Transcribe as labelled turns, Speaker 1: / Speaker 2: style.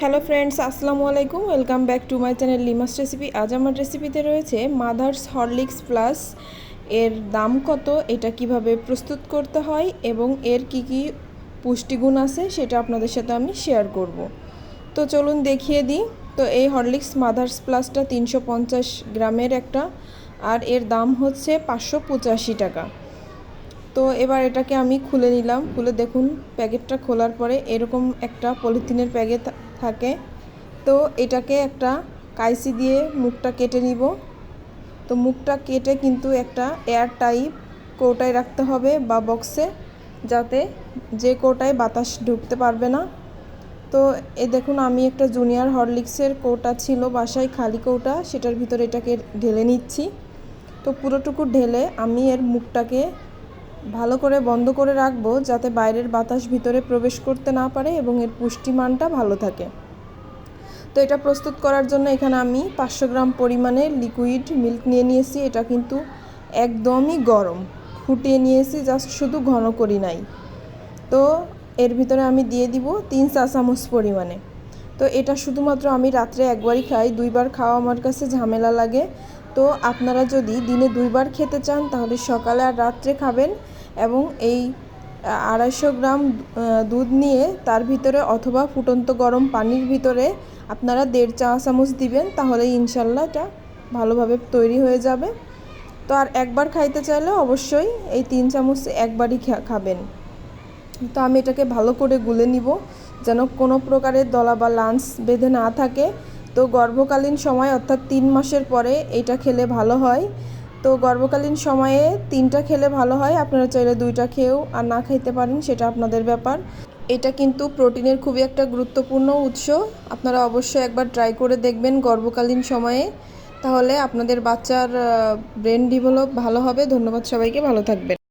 Speaker 1: Hello friends আসসালামু আলাইকুম। Welcome back to my channel Limas recipe আজ আমার রেসিপিতে রয়েছে মাদার্স হরলিক্স প্লাস এর দাম কত? এটা কীভাবে প্রস্তুত করতে হয়? এবং এর কি কি পুষ্টিগুণ আছে? সেটা আপনাদের সাথে আমি শেয়ার করব। তো চলুন দেখিয়ে দিই। তো এই হরলিক্স মাদার্স প্লাসটা তিনশো পঞ্চাশ গ্রামের একটা। আর এর দাম হচ্ছে পাঁচশো পঁচাশি টাকা। তো এবার এটাকে আমি খুলে নিলাম। খুলে দেখুন, প্যাকেটটা খোলার পরে এরকম একটা পলিথিনের প্যাকেট থাকে। তো এটাকে একটা কাইসি দিয়ে মুখটা কেটে নিব। তো মুখটা কেটে কিন্তু একটা এয়ার টাইপ কৌটায় রাখতে হবে বা বক্সে, যাতে যে কৌটায় বাতাস ঢুকতে পারবে না। তো এ দেখুন, আমি একটা জুনিয়র হরলিক্সের কৌটা ছিল, বাসায় খালি কৌটা, সেটার ভিতরে এটাকে ঢেলে নিচ্ছি। তো পুরোটুকু ঢেলে আমি এর মুখটাকে ভালো করে বন্ধ করে রাখব যাতে বাইরের বাতাস ভিতরে প্রবেশ করতে না পারে এবং এর পুষ্টিমানটা ভালো থাকে। তো এটা প্রস্তুত করার জন্য এখানে আমি পাঁচশো গ্রাম পরিমাণে লিকুইড মিল্ক নিয়ে নিয়েছি। এটা কিন্তু একদমই গরম। ফুটিয়ে নিয়েছি, জাস্ট শুধু ঘন করি নাই। তো এর ভিতরে আমি দিয়ে দিব তিন চা চামচ পরিমাণে। তো এটা শুধুমাত্র আমি রাত্রে একবারই খাই, দুইবার খাওয়া আমার কাছে ঝামেলা লাগে। তো আপনারা যদি দিনে দুইবার খেতে চান, তাহলে সকালে আর রাত্রে খাবেন এবং এই আড়াইশো গ্রাম দুধ নিয়ে তার ভিতরে অথবা ফুটন্ত গরম পানির ভিতরে আপনারা দেড় চা চামচ দিবেন, তাহলে ইনশাল্লাহ এটা ভালোভাবে তৈরি হয়ে যাবে। তো আর একবার খাইতে চাইলে অবশ্যই এই তিন চামচ একবারই খাবেন। তো আমি এটাকে ভালো করে গুলে নিব, যেন কোনো প্রকারের দলা বা লাঞ্চ বেঁধে না থাকে। তো গর্ভকালীন সময় অর্থাৎ তিন মাসের পরে এটা খেলে ভালো হয়। তো গর্ভকালীন সময়ে তিনটা খেলে ভালো হয়। আপনারা চাইলে দুইটা খেয়েও আর না খাইতে পারেন, সেটা আপনাদের ব্যাপার। এটা কিন্তু প্রোটিনের খুবই একটা গুরুত্বপূর্ণ উৎস। আপনারা অবশ্যই একবার ট্রাই করে দেখবেন গর্ভকালীন সময়ে। তাহলে আপনাদের বাচ্চার ব্রেন ডেভেলপ ভালো হবে। ধন্যবাদ সবাইকে, ভালো থাকবেন।